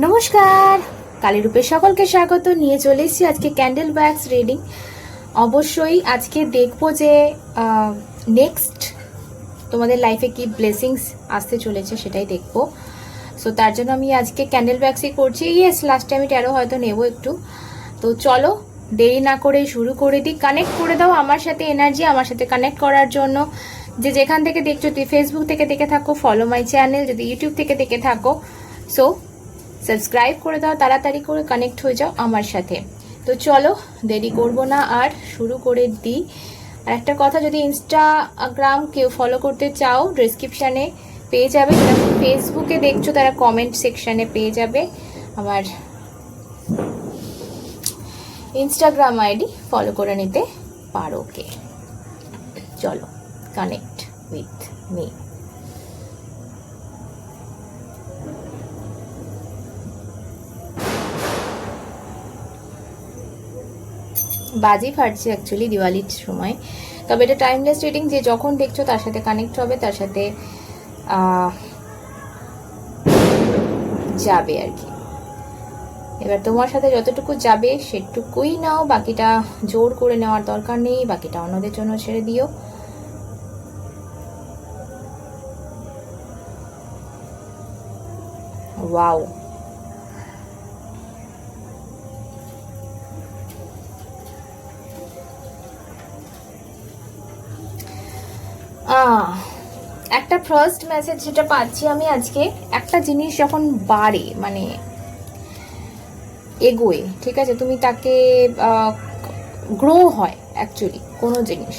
নমস্কার। কালীরূপে সকলকে স্বাগত। নিয়ে চলে এসেছি আজকে ক্যান্ডেল ব্যাগস রিডিং অবশ্যই আজকে দেখব যে নেক্সট তোমাদের লাইফে কি ব্লেসিংস আসতে চলেছে সেটাই দেখব। সো তার জন্য আমি আজকে ক্যান্ডেল ব্যাগসই করছি। ইয়েস লাস্টে আমি ট্যারো হয়তো নেব একটু। তো চলো, দেরি না করে শুরু করে দিই। কানেক্ট করে দাও আমার সাথে এনার্জি আমার সাথে কানেক্ট করার জন্য। যে যেখান থেকে দেখছ তুই ফেসবুক থেকে দেখে থাকো ফলো মাই চ্যানেল যদি ইউটিউব থেকে দেখে থাকো। সো সাবস্ক্রাইব করে দাও, তাড়াতাড়ি করে কানেক্ট হয়ে যাও আমার সাথে। তো চলো, দেরি করব না, আর শুরু করে দিই। আর একটা কথা, যদি ইনস্টাগ্রাম কেউ ফলো করতে চাও ডিসক্রিপশানে পেয়ে যাবে। ফেসবুকে দেখছ, তারা কমেন্ট সেকশানে পেয়ে যাবে আমার ইনস্টাগ্রাম আইডি ফলো করে নিতে পারো কে চলো কানেক্ট উইথ মি বাজি ফাটছে অ্যাকচুয়ালি দিওয়ালির সময়। তবে এটা টাইমলেস রিডিং যে যখন দেখছ তার সাথে কানেক্ট হবে, তার সাথে যাবে আর কি। এবার তোমার সাথে যতটুকু যাবে সেটুকুই নাও, বাকিটা জোর করে নেওয়ার দরকার নেই, বাকিটা অন্যদের জন্য ছেড়ে দিও। ওয়াও একটা ফার্স্ট মেসেজ যেটা পাচ্ছি আমি আজকে, একটা জিনিস যখন বাড়ে মানে এগোয়, ঠিক আছে? তুমি তাকে গ্রো হয় অ্যাকচুয়ালি কোনো জিনিস।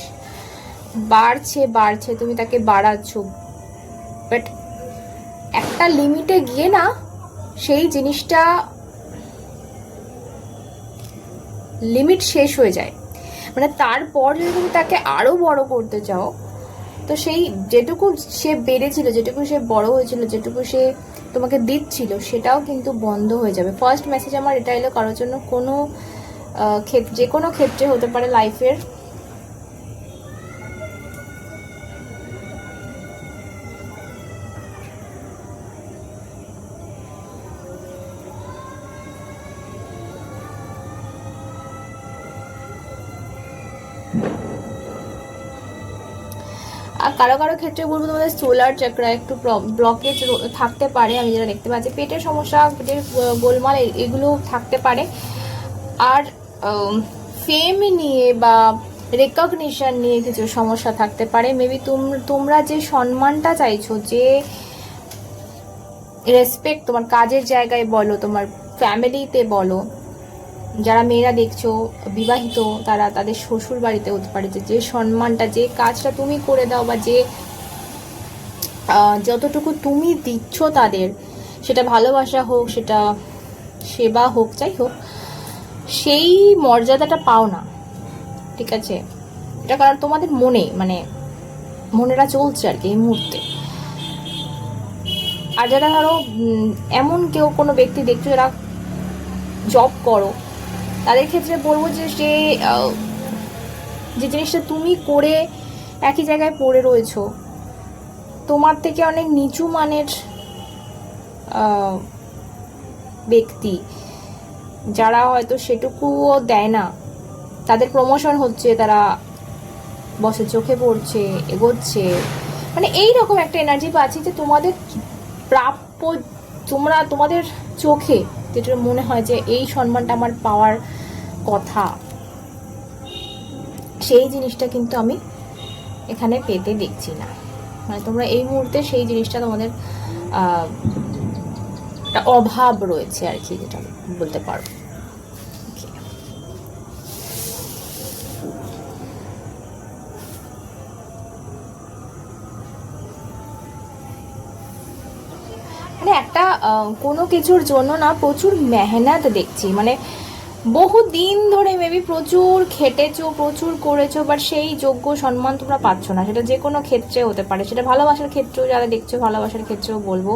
বাড়ছে বাড়ছে, তুমি তাকে বাড়াচ্ছ। বাট একটা লিমিটে গিয়ে না, সেই জিনিসটা লিমিট শেষ হয়ে যায়। মানে তারপর যদি তুমি তাকে আরও বড় করতে চাও তো সেই যেটুকু সে বেড়েছিল যেটুকু সে বড় হয়েছিল, যেটুকু সে তোমাকে দিচ্ছিল, সেটাও কিন্তু বন্ধ হয়ে যাবে। ফার্স্ট মেসেজ আমার, এটা এলো কারোর জন্য কোনো ক্ষেত্রে ক্ষেত- যে কোনো ক্ষেত্রে হতে পারে লাইফের কারও কারও ক্ষেত্রে বলব তোমাদের সোলার চক্রা একটু ব্লকেজ থাকতে পারে, আমি যেটা দেখতে পাচ্ছি। পেটের সমস্যা, পেটের গোলমাল এগুলো থাকতে পারে। আর ফেম নিয়ে বা রেকগনিশন নিয়ে কিছু সমস্যা থাকতে পারে। মেবি তোমরা যে সম্মানটা চাইছো, যে রেসপেক্ট তোমার কাজের জায়গায় বলো, তোমার ফ্যামিলিতে বলো যারা মেয়েরা দেখছ, বিবাহিত, তারা তাদের শ্বশুর বাড়িতে হতে পারে যে সম্মানটা, যে কাজটা তুমি করে দাও বা যে যতটুকু তুমি দিচ্ছ তাদের, সেটা ভালোবাসা হোক, সেটা সেবা হোক, যাই হোক, সেই মর্যাদাটা পাও না। ঠিক আছে? এটা কারণ তোমাদের মনে মানে মনেরা চলছে আর কি এই মুহূর্তে। আর যারা ধরো এমন কেউ কোনো ব্যক্তি দেখছ যারা জব করো তাদের ক্ষেত্রে বলব যে সে যে জিনিসটা তুমি করে একই জায়গায় পড়ে রয়েছো, তোমার থেকে অনেক নিচু মানের ব্যক্তি যারা হয়তো সেটুকুও দেয় না, তাদের প্রমোশন হচ্ছে, তারা বসে চোখে পড়ছে, এগোচ্ছে। মানে এই রকম একটা এনার্জি পাচ্ছি যে তোমাদের প্রাপ্য, তোমরা, তোমাদের চোখে যেটা মনে হয় যে এই সম্মানটা আমার পাওয়ার কথা। সেই জিনিসটা কিন্তু আমি এখানে পেতে দেখছি না। মানে তোমরা এই মুহূর্তে সেই জিনিসটা তোমাদের অভাব রয়েছে আর কি, যেটা বলতে পারো। মানে একটা কোনো কিছুর জন্য না প্রচুর মেহনত দেখছি। মানে বহু দিন ধরে মেবি প্রচুর খেটেছো, প্রচুর করেছ বাট সেই যোগ্য সম্মান তোমরা পাচ্ছ না। সেটা যে কোনো ক্ষেত্রে হতে পারে। সেটা ভালোবাসার ক্ষেত্রেও যারা দেখছ, ভালোবাসার ক্ষেত্রেও বলব,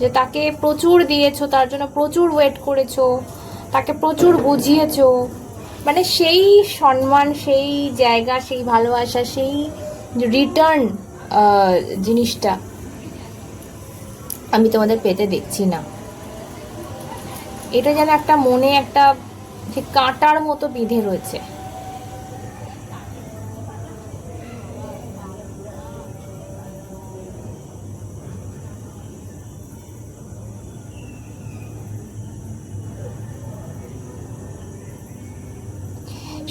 যে তাকে প্রচুর দিয়েছ, তার জন্য প্রচুর ওয়েট করেছ, তাকে প্রচুর বুঝিয়েছো। মানে সেই সম্মান, সেই জায়গা, সেই ভালোবাসা, সেই রিটার্ন জিনিসটা আমি তোমাদের পেতে দেখছি না। এটা যেন একটা মনে একটা যে কাঁটার মতো বিঁধে রয়েছে।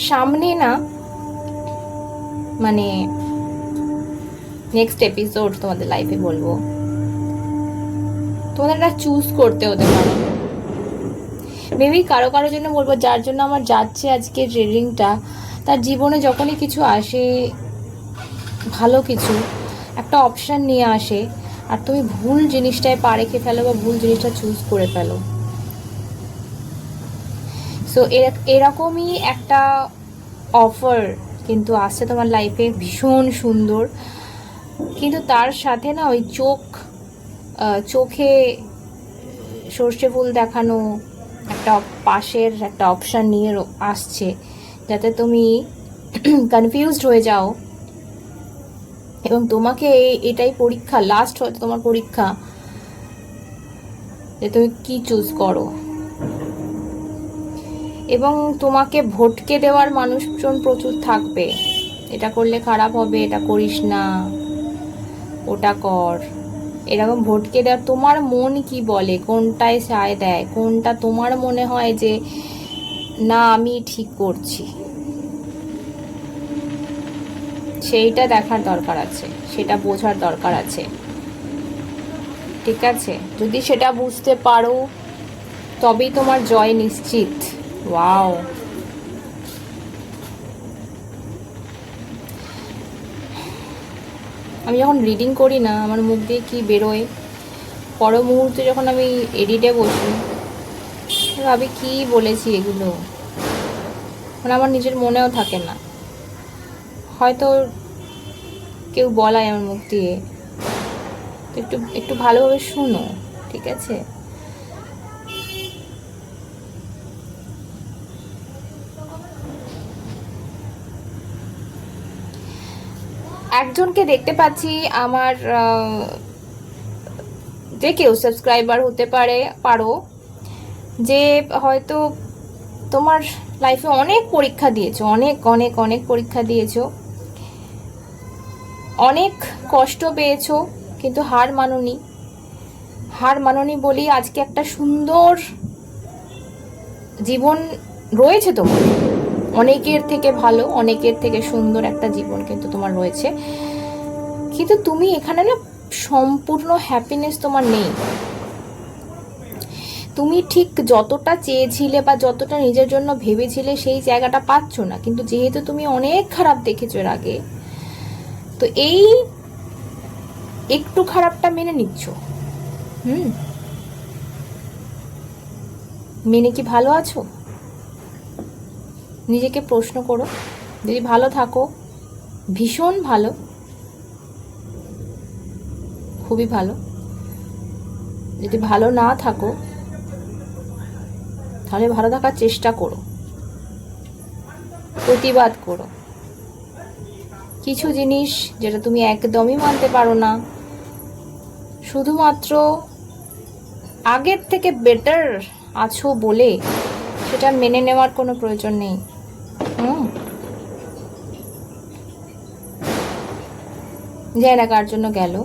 সামনে না মানে নেক্সট এপিসোড তোমাদের লাইফে বলব। তোমাদের একটা চুজ করতে হতে পারে মেবি কারও কারও জন্য বলব, যার জন্য আমার যাচ্ছে আজকে রিডিংটা তার জীবনে যখনই কিছু আসে, ভালো কিছু, একটা অপশান নিয়ে আসে, আর তুমি ভুল জিনিসটায় পা রেখে ফেলো বা ভুল জিনিসটা চুজ করে ফেলো। সো এরকমই একটা অফার কিন্তু আসছে তোমার লাইফে ভীষণ সুন্দর। কিন্তু তার সাথে না ওই চোখ চোখে সর্ষে ফুল দেখানো একটা পাশের একটা অপশান নিয়ে আসছে। যাতে তুমি কনফিউজড হয়ে যাও। এবং তোমাকে এটাই পরীক্ষা লাস্ট হয়তো তোমার পরীক্ষা। যে তুমি কি চুজ করো। এবং তোমাকে ভটকে দেওয়ার মানুষজন প্রচুর থাকবে। এটা করলে খারাপ হবে, এটা করিস না। ওটা কর। এরকম ভটকে দেওয়ার তোমার মন কি বলে? কোনটায় সায় দেয়? কোনটা তোমার মনে হয় যে, না, আমি ঠিক করছি সেইটা দেখার দরকার আছে, সেটা বোঝার দরকার আছে। ঠিক আছে? যদি সেটা বুঝতে পারো, তবেই তোমার জয় নিশ্চিত। ওয়াও! আমি যখন রিডিং করি না, আমার মুখ দিয়ে কী বেরোয়? পর মুহূর্তে যখন আমি এডিটে বসি, ভাবি কী বলেছি এগুলো? মানে আমার নিজের মনেও থাকে না। হয়তো কেউ বলায় আমার মুখ দিয়ে। একটু একটু ভালোভাবে শুনো, ঠিক আছে? একজনকে দেখতে পাচ্ছি, আমার যে কেউ সাবস্ক্রাইবার হতে পারে, পারো, যে হয়তো তোমার লাইফে অনেক পরীক্ষা দিয়েছ, অনেক অনেক অনেক পরীক্ষা দিয়েছ। অনেক কষ্ট পেয়েছ, কিন্তু হার মাননি। হার মাননি বলেই আজকে একটা সুন্দর জীবন রয়েছে তোমার। অনেকের থেকে ভালো, অনেকের থেকে সুন্দর একটা জীবন কিন্তু তোমার রয়েছে। কিন্তু তুমি এখানে না সম্পূর্ণ হ্যাপিনেস তোমার নেই। তুমি ঠিক যতটা চেয়েছিলে বা যতটা নিজের জন্য ভেবেছিলে সেই জায়গাটা পাচ্ছ না। কিন্তু যেহেতু তুমি অনেক খারাপ দেখেছ এর আগে, তো এই একটু খারাপটা মেনে নিচ্ছ। হুম? মেনে কি ভালো আছো? নিজেকে প্রশ্ন করো, যদি ভালো থাকো, ভীষণ ভালো, খুবই ভালো, যদি ভালো না থাকো, তাহলে ভালো থাকার চেষ্টা করো, প্রতিবাদ করো। কিছু জিনিস যেটা তুমি একদমই মানতে পারো না। শুধুমাত্র আগের থেকে বেটার আছো বলে সেটা মেনে নেওয়ার কোনো প্রয়োজন নেই। জানি না কার জন্য গেল?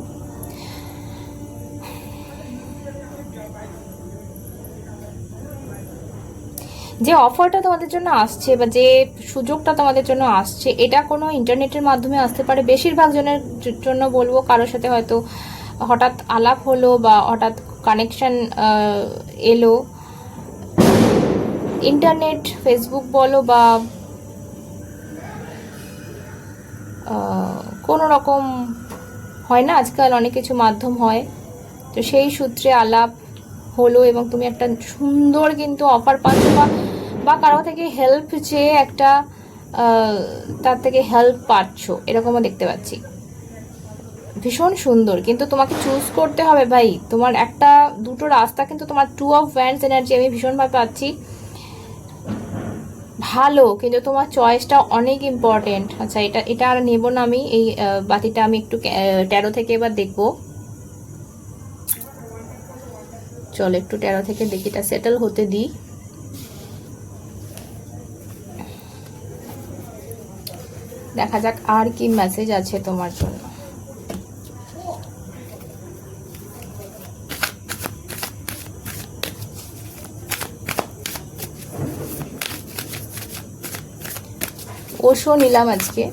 যে অফারটা তোমাদের জন্য আসছে বা যে সুযোগটা তোমাদের জন্য আসছে, এটা কোনো ইন্টারনেটের মাধ্যমে আসতে পারে। বেশিরভাগ জনের জন্য বলব কারোর সাথে হয়তো হঠাৎ আলাপ হলো বা হঠাৎ কানেকশন এলো। ইন্টারনেট ফেসবুক বলো বা রকম হয় না, আজকাল অনেক কিছু মাধ্যম হয়। তো সেই সূত্রে আলাপ হলো এবং তুমি একটা সুন্দর কিন্তু অফার পাচ্ছ বা বা কারও থেকে হেল্প চেয়ে একটা তার থেকে হেল্প পাচ্ছ, এরকমও দেখতে পাচ্ছি। ভীষণ সুন্দর, কিন্তু তোমাকে চুজ করতে হবে ভাই। তোমার একটা, দুটো রাস্তা কিন্তু তোমার টু অফ ভ্যান্স এনার্জি আমি ভীষণভাবে পাচ্ছি। ভালো, কিন্তু তোমার চয়েসটা অনেক ইম্পর্টেন্ট আচ্ছা এটা এটা আর নেব না আমি, এই বাতিটা আমি একটু ট্যারো থেকে এবার দেখব। চল, একটু ট্যারো থেকে দেখি, এটা সেটেল হতে দিই দেখা যাক আর কি মেসেজ আছে তোমার জন্য। ওশো নিলাম আজকে।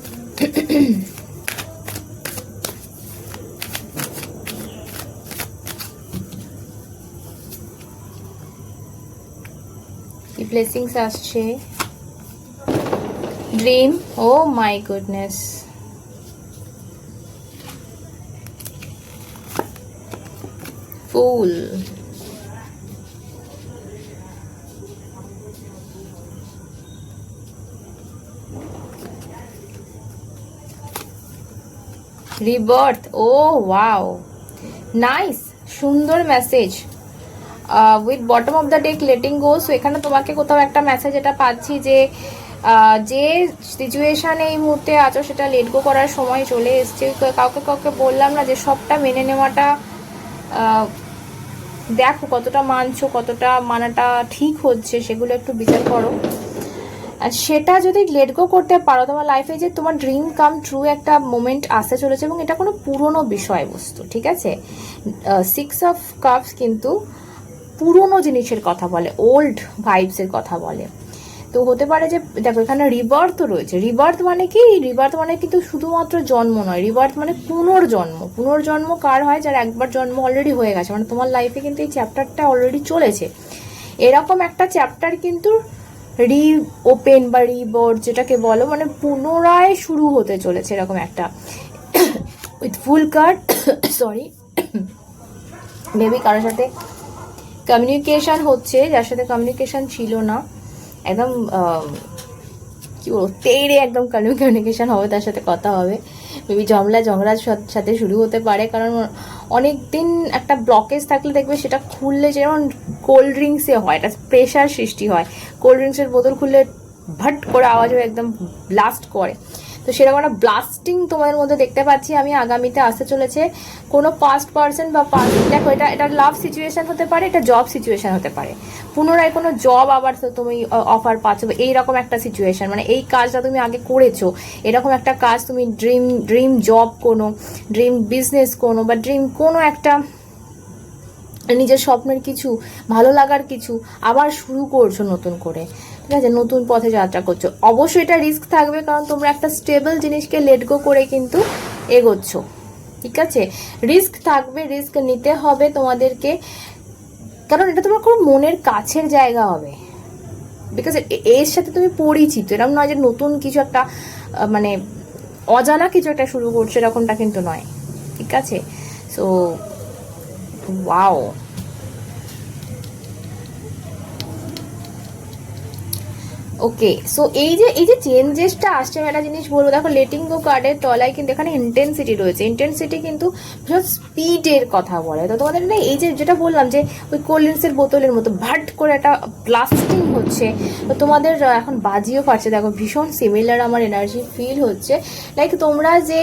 ব্লেসিংস আসছে? Dream oh my goodness full rebirth oh wow nice সুন্দর message with bottom of the deck letting go so এখানে তোমাকে কোথাও একটা মেসেজ এটা পাচ্ছি যে যে সিচুয়েশানে এই মুহূর্তে আছো, সেটা লেট গো করার সময় চলে এসছে। কাউকে কাউকে বললাম না যে সবটা মেনে নেওয়াটা দেখো কতটা মানছো, কতটা মানাটা ঠিক হচ্ছে, সেগুলো একটু বিচার করো। আর সেটা যদি লেট গো করতে পারো, তোমার লাইফে যে তোমার ড্রিম কাম ট্রু একটা মোমেন্ট আসতে চলেছে এবং এটা কোনো পুরনো বিষয়বস্তু, ঠিক আছে? সিক্স অফ কাপস কিন্তু পুরনো জিনিসের কথা বলে ওল্ড ভাইবসের কথা বলে। তো হতে পারে যে, দেখো, এখানে রিবার্থ রয়েছে। রিবার্থ মানে কি? রিবার্থ মানে কিন্তু শুধুমাত্র জন্ম নয়। রিবার্থ মানে পুনর্জন্ম। পুনর্জন্ম কার হয়? যার একবার জন্ম অলরেডি হয়ে গেছে। মানে তোমার লাইফে কিন্তু এই চ্যাপ্টারটা অলরেডি চলেছে। এরকম একটা চ্যাপ্টার কিন্তু রি ওপেন বা রিবোর্ড যেটাকে বলো মানে পুনরায় শুরু হতে চলেছে এরকম একটা with full card sorry maybe কারোর সাথে কমিউনিকেশন হচ্ছে, যার সাথে কমিউনিকেশন ছিল না, একদম কি বলব তেড়ে একদম কমিউনিকেশন হবে, তার সাথে কথা হবে। মেবি জমলা সাথ- সাথে শুরু হতে পারে, কারণ অনেক দিন একটা ব্লকেজ থাকলে দেখবে সেটা খুললে যেমন কোল্ড ড্রিঙ্কসে হয় একটা প্রেশার সৃষ্টি হয়। কোল্ড ড্রিঙ্কসের বোতল খুললে ভাট করে আওয়াজ হয়ে, একদম ব্লাস্ট করে। তো সেরকম একটা ব্লাস্টিং তোমাদের মধ্যে দেখতে পাচ্ছি আমি, আগামীতে আসতে চলেছে। কোনো পাস্ট পার্সন বা past- দেখো এটা এটা লাভ সিচুয়েশন হতে পারে, এটা জব সিচুয়েশন হতে পারে। পুনরায় কোনো জব আবার তো তুমি অফার পাচ্ছ এইরকম একটা সিচুয়েশন মানে এই কাজটা তুমি আগে করেছ। এরকম একটা কাজ তুমি ড্রিম ড্রিম জব কোনো ড্রিম বিজনেস কোনো বা ড্রিম কোনো একটা নিজের স্বপ্নের কিছু, ভালো লাগার কিছু আবার শুরু করছ নতুন করে। ঠিক আছে? নতুন পথে যাত্রা করছ। অবশ্যই এটা রিস্ক থাকবে কারণ তোমরা একটা স্টেবল জিনিসকে লেট গো করে কিন্তু এগোচ্ছ। ঠিক আছে? রিস্ক থাকবে রিস্ক নিতে হবে তোমাদেরকে। কারণ এটা তোমার খুব মনের কাছের জায়গা হবে। বিকজ এর সাথে তুমি পরিচিত। এরকম নয় যে নতুন কিছু একটা মানে অজানা কিছু একটা শুরু করছ, এরকমটা কিন্তু নয়। ঠিক আছে? সো ওয়াও ওকে সো এই যে এই যে চেঞ্জেসটা আসছে, আমি একটা জিনিস বলব। দেখো লেটিং গো কার্ডের তলায় কিন্তু এখানে ইন্টেন্সিটি রয়েছে। ইন্টেন্সিটি কিন্তু ভীষণ স্পিডের কথা বলে। তো তোমাদের না, এই যে যেটা বললাম যে, ওই কোল্ড ড্রিঙ্কসের বোতলের মতো ভাট করে একটা ব্লাস্টিং হচ্ছে, তো তোমাদের এখন বাজিও পারছে। দেখো, ভীষণ সিমিলার আমার এনার্জি ফিল হচ্ছে। লাইক তোমরা যে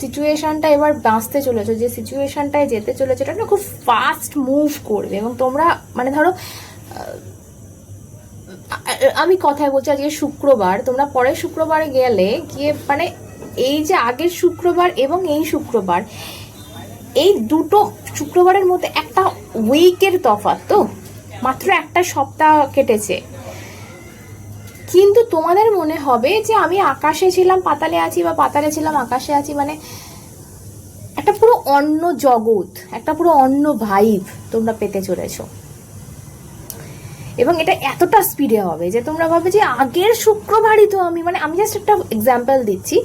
সিচুয়েশনটা এবার বাঁচতে চলেছো, যে সিচুয়েশনটায় যেতে চলেছো, এটা না খুব ফাস্ট মুভ করবে। এবং তোমরা মানে ধরো আমি কথায় বলছি আজকে শুক্রবার, তোমরা পরের শুক্রবারে গেলে গিয়ে মানে এই যে আগের শুক্রবার এবং এই শুক্রবার, এই দুটো শুক্রবারের মধ্যে একটা উইকের তফাৎ তো, মাত্র একটা সপ্তাহ কেটেছে। কিন্তু তোমাদের মনে হবে যে আমি আকাশে ছিলাম, পাতালে আছি বা পাতালে ছিলাম, আকাশে আছি মানে একটা পুরো অন্য জগৎ, একটা পুরো অন্য ভাইব তোমরা পেতে চলেছো। এবং এটা এতটা স্পিডে হবে যে তোমরা ভাবে যে আগের শুক্রবারই তো আমি মানে আমি জাস্ট একটা এক্সাম্পল দিচ্ছি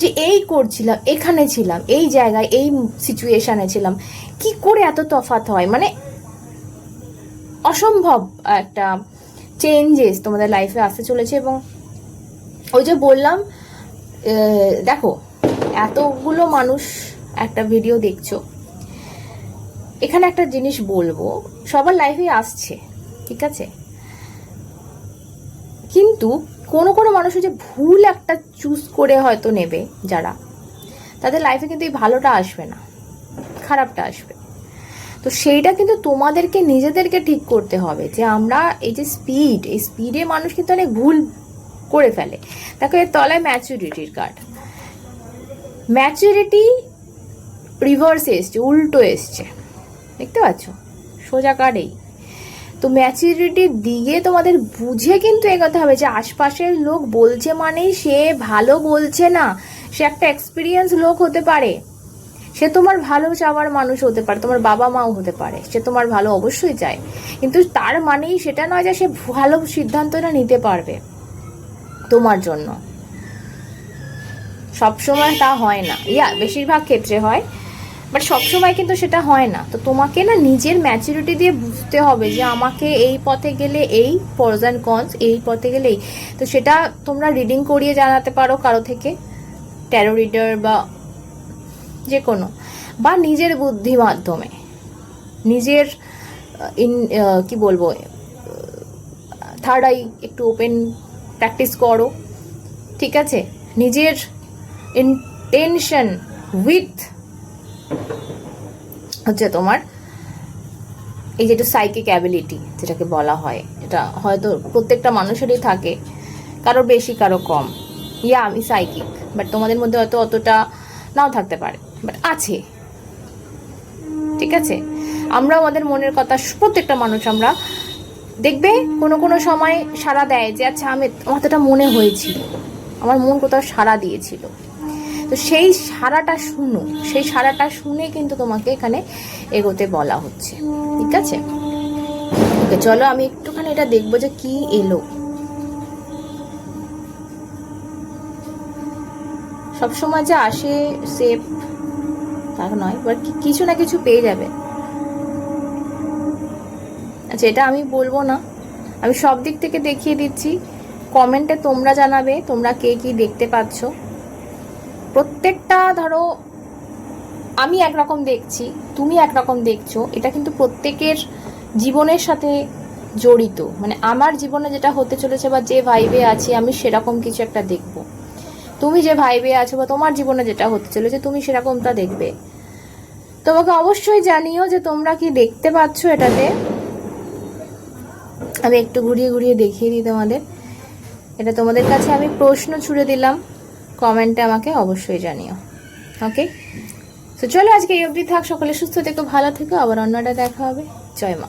যে এই করছিলাম, এখানে ছিলাম, এই জায়গায়, এই সিচুয়েশানে ছিলাম। কি করে এত তফাৎ হয়? মানে অসম্ভব একটা চেঞ্জেস তোমাদের লাইফে আসতে চলেছে এবং ওই যে বললাম দেখো, এতগুলো মানুষ একটা ভিডিও দেখছ। এখানে একটা জিনিস বলব, সবার লাইফে আসছে। ঠিক আছে? কিন্তু কোনো কোনো মানুষ যে ভুল একটা চুজ করে হয়তো নেবে যারা। তাদের লাইফে কিন্তু এই ভালোটা আসবে না, খারাপটা আসবে। তো সেইটা কিন্তু তোমাদেরকে, নিজেদেরকে ঠিক করতে হবে যে আমরা এই যে স্পিড এই স্পিডে মানুষ কিন্তু অনেক ভুল করে ফেলে। দেখো এর তলায় ম্যাচুরিটির কার্ড ম্যাচুরিটি রিভার্সে এসছে, উল্টো এসছে। দেখতে পাচ্ছ? সোজা কার্ডেই তো ম্যাচুরিটির দিকে তোমাদের বুঝে কিন্তু এগোতে হবে যে আশপাশের লোক বলছে মানেই সে ভালো বলছে না। সে একটা এক্সপিরিয়েন্স লোক হতে পারে। সে তোমার ভালো চাওয়ার মানুষ হতে পারে, তোমার বাবা মাও হতে পারে, সে তোমার ভালো অবশ্যই চায়। কিন্তু তার মানেই সেটা নয় যে সে ভালো সিদ্ধান্তটা নিতে পারবে তোমার জন্য। সবসময় তা হয় না। ইয়া, বেশিরভাগ ক্ষেত্রে হয়। বাট সবসময় কিন্তু সেটা হয় না। তো তোমাকে না নিজের ম্যাচুরিটি দিয়ে বুঝতে হবে যে আমাকে এই পথে গেলে এই পরস অ্যান্ড কনস এই পথে গেলে এই। তো সেটা তোমরা রিডিং করিয়ে জানাতে পারো কারও থেকে ট্যারো রিডার বা যে কোনো বা নিজের বুদ্ধি মাধ্যমে। নিজের ইন কি বলব থার্ড আই একটু ওপেন প্র্যাকটিস করো। ঠিক আছে? নিজের ইন্টেনশন উইথ হচ্ছে তোমার এই যেটা সাইকিক অ্যাবিলিটি যেটাকে বলা হয়, এটা হয়তো প্রত্যেকটা মানুষেরই থাকে কারও বেশি কারও কম। ইয়া আমি সাইকিক বাট তোমাদের মধ্যে হয়তো অতটা নাও থাকতে পারে বাট আছে। ঠিক আছে? আমরা আমাদের মনের কথা, প্রত্যেকটা মানুষ আমরা দেখবে, কোনো কোনো সময় সাড়া দেয় যে আচ্ছা আমি আমার তো এটা মনে হয়েছিল, আমার মন কোথাও সাড়া দিয়েছিল। তো সেই সারাটা শুনো, সেই সারাটা শুনে কিন্তু তোমাকে এখানে এগোতে বলা হচ্ছে, ঠিক আছে? ওকে চলো আমি একটুখানি এটা দেখব যে কি এলো। সবসময় যে আসে সেফ, তা নয় বাট কিছু না কিছু পেয়ে যাবে। আচ্ছা এটা আমি বলব না। আমি সব দিক থেকে দেখিয়ে দিচ্ছি। কমেন্টে তোমরা জানাবে, তোমরা কে কি দেখতে পাচ্ছ। প্রত্যেকটা, ধরো, আমি একরকম দেখছি, তুমি একরকম দেখছ, এটা কিন্তু প্রত্যেকের জীবনের সাথে জড়িত। মানে আমার জীবনে যেটা হতে চলেছে বা যে ভাইবে আছি, আমি সেরকম কিছু একটা দেখব। তুমি যে ভাইবে আছো বা তোমার জীবনে যেটা হতে চলেছে, তুমি সেরকমটা দেখবে। তোমাকে অবশ্যই জানিও যে তোমরা কি দেখতে পাচ্ছ এটাতে। আমি একটু ঘুরিয়ে ঘুরিয়ে দেখিয়ে দিই তোমাদের। এটা তোমাদের কাছে আমি প্রশ্ন ছুড়ে দিলাম। কমেন্টে আমাকে অবশ্যই জানিও। ওকে তো চলো আজকে এই অবধি থাক। সকলে সুস্থ থেকো, ভালো থেকো। আবার অন্যটা দেখা হবে। জয় মা।